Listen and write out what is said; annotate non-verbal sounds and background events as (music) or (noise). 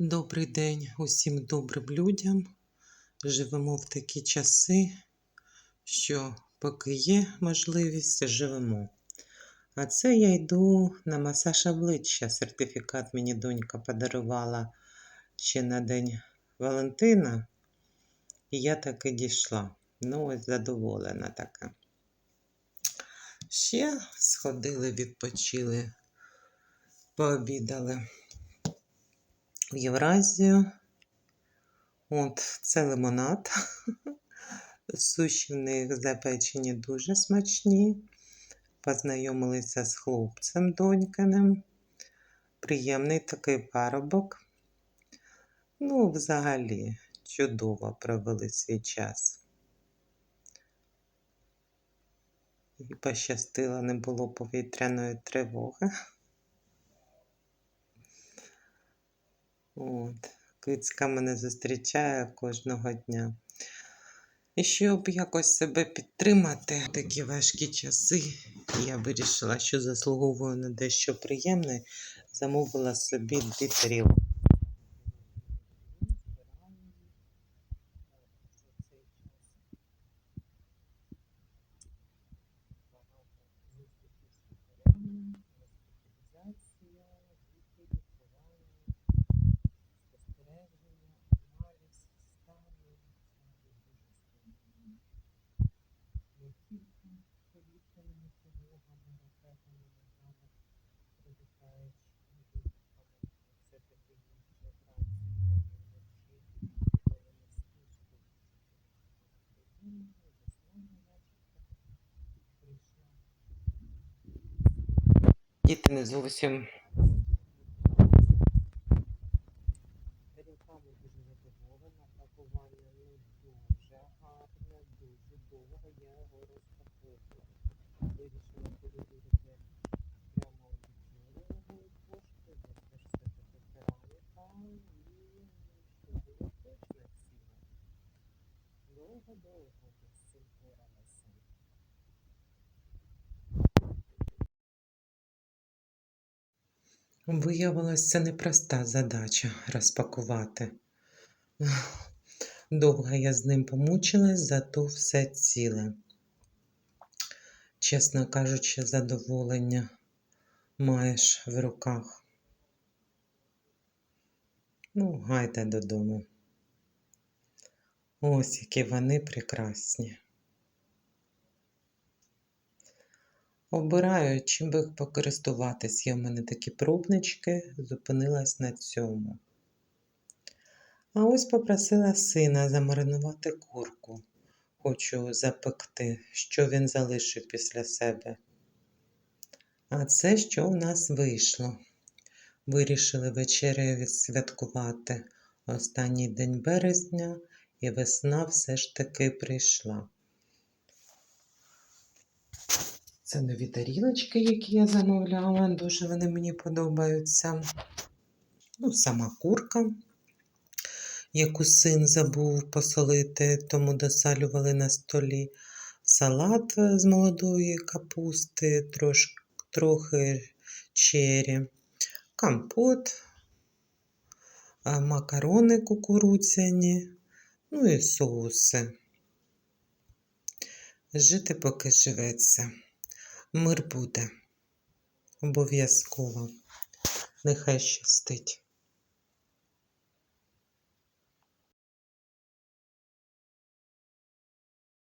Добрий день усім добрим людям. Живемо в такі часи, що поки є можливість, живемо. А це я йду на масаж обличчя. Сертифікат мені донька подарувала ще на День Валентина. І я таки дійшла. Ну, ось задоволена така. Ще сходили, відпочили, пообідали в Євразію. От, це лимонад. (laughs) Суші в них запечені дуже смачні. Познайомилися з хлопцем донькиним. Приємний такий парубок. Ну, взагалі, чудово провели свій час. І пощастило, не було повітряної тривоги. От. Кицька мене зустрічає кожного дня. І щоб якось себе підтримати в такі важкі часи, я вирішила, що заслуговую на дещо приємне, замовила собі дві тарілки. Діти не зовсім. Тарілками дуже задоволена, пакування ну дуже гарне, дуже довго я його розпаковую. Вирішила перевірити прямо аудиторію кошти, бо це все-таки кераміка і щоб було точно ціна. Довго-довго з цим боролася. Виявилось, це непроста задача розпакувати. Довго я з ним помучилась, зато все ціле. Чесно кажучи, задоволення маєш в руках. Ну, гайде додому. Ось які вони прекрасні. Обираю, чим би покористуватись. Є в мене такі пробнички, зупинилась на цьому. А ось попросила сина замаринувати курку. Хочу запекти, що він залишив після себе. А це що в нас вийшло? Вирішили вечерею відсвяткувати останній день березня, і весна все ж таки прийшла. Це нові тарілочки, які я замовляла. Дуже вони мені подобаються. Ну, сама курка, яку син забув посолити, тому досалювали на столі. Салат з молодої капусти, трош, трохи чері, компот, макарони кукурудзяні, ну і соуси. Жити поки живеться. Мир буде. Обов'язково. Нехай щастить.